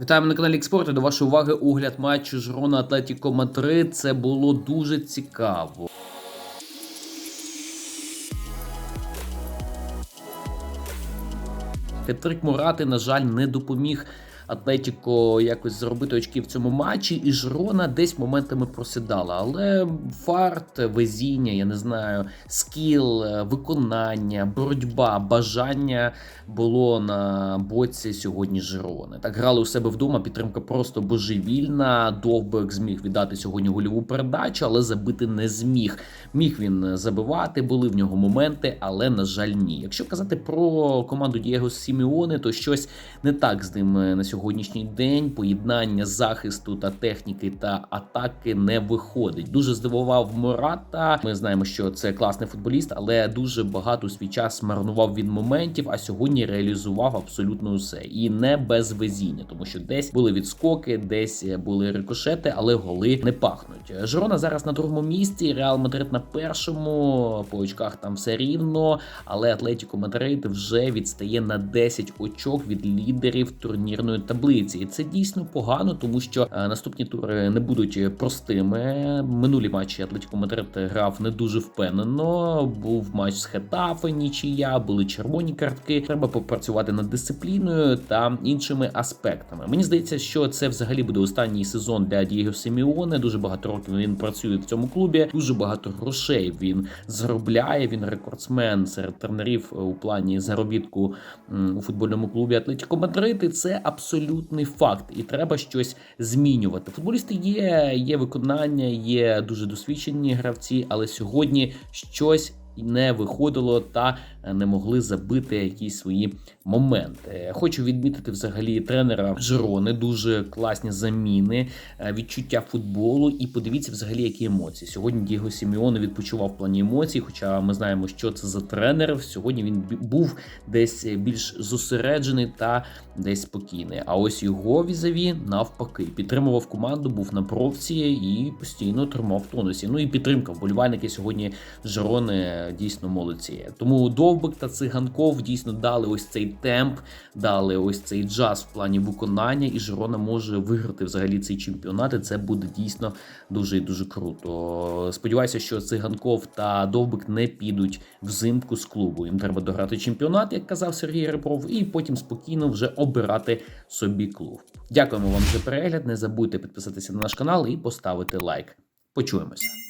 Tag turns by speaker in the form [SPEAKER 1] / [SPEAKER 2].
[SPEAKER 1] Вітаємо на каналі Експорту. До вашої уваги огляд матчу Жрона Атлетіко Мадрид. Це було дуже цікаво. Хетрик Мурати, на жаль, не допоміг Атлетіко якось заробити очки в цьому матчі, і Жрона десь моментами просідала. Але фарт, везіння, я не знаю, скіл, виконання, боротьба, бажання було на боці сьогодні Жирони. Так грали у себе вдома. Підтримка просто божевільна. Довбек зміг віддати сьогодні гольову передачу, але забити не зміг. Міг він забивати, були в нього моменти, але на жаль, ні. Якщо казати про команду Дієго Сіміони, то щось не так з ним на сьогоднішній день. Поєднання захисту та техніки та атаки не виходить. Дуже здивував Мората. Ми знаємо, що це класний футболіст, але дуже багато свій час марнував він моментів. А сьогодні реалізував абсолютно усе і не без везіння, тому що десь були відскоки, десь були рикошети, але голи не пахнуть. Жирона зараз на другому місці. Реал Мадрид на першому. По очках там все рівно, але Атлетіко Мадрид вже відстає на 10 очок від лідерів турнірної таблиці. І це дійсно погано, тому що е, наступні тури не будуть простими. Минулі матчі Атлетіко Мадрид грав не дуже впевнено. Був матч з Хетафе, нічия, були червоні картки. Треба попрацювати над дисципліною та іншими аспектами. Мені здається, що це взагалі буде останній сезон для Дієго Сіміоне. Дуже багато років він працює в цьому клубі. Дуже багато грошей він заробляє. Він рекордсмен серед тренерів у плані заробітку у футбольному клубі Атлетіко Мадрид. І це абсолютний факт, і треба щось змінювати. Футболісти є, є виконання, є дуже досвідчені гравці, але сьогодні щось. Не виходило та не могли забити якісь свої моменти. Хочу відмітити взагалі тренера Жирони, дуже класні заміни, е, відчуття футболу. І подивіться, взагалі, які емоції. Сьогодні Діго Сіміоне відпочивав в плані емоцій. Хоча ми знаємо, що це за тренер. Сьогодні він був десь більш зосереджений та десь спокійний. А ось його візаві навпаки підтримував команду, був на бровці і постійно тримав тонусі. Ну і підтримка. Вболівальники сьогодні Жирони дійсно молодці. Тому Довбик та Циганков дійсно дали ось цей темп, дали ось цей джаз в плані виконання, і Жирона може виграти взагалі цей чемпіонат. І це буде дійсно дуже і дуже круто. Сподіваюся, що Циганков та Довбик не підуть взимку з клубу. Їм треба дограти чемпіонат, як казав Сергій Ребров, і потім спокійно вже обирати собі клуб. Дякуємо вам за перегляд. Не забудьте підписатися на наш канал і поставити лайк. Почуємося.